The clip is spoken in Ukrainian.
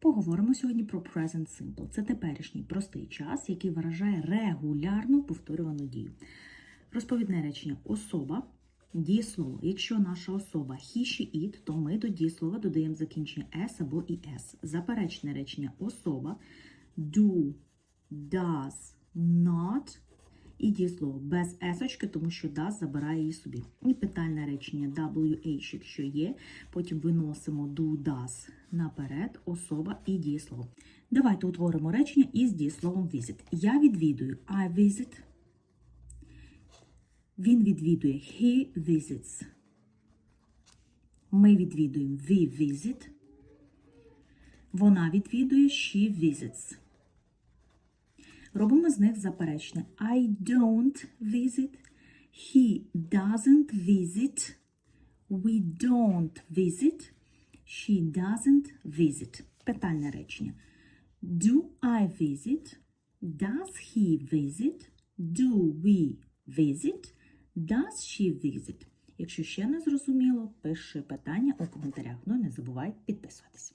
Поговоримо сьогодні про present simple. Це теперішній простий час, який виражає регулярну повторювану дію. Розповідне речення особа, дієслово. Якщо наша особа he, she, it, то ми до дієслова додаємо закінчення s або es. Заперечне речення особа do, does, not і дієслово без есочки, тому що does забирає її собі. І питальне речення WH, якщо є, потім виносимо do, does наперед, особа і дієслово. Давайте утворимо речення із дієсловом visit. Я відвідую I visit. Він відвідує he visits. Ми відвідуємо we visit. Вона відвідує she visits. Робимо з них заперечне. I don't visit. He doesn't visit. We don't visit. She doesn't visit. Питальне речення. Do I visit? Does he visit? Do we visit? Does she visit? Якщо ще не зрозуміло, пиши питання у коментарях. Ну і не забувай підписуватися.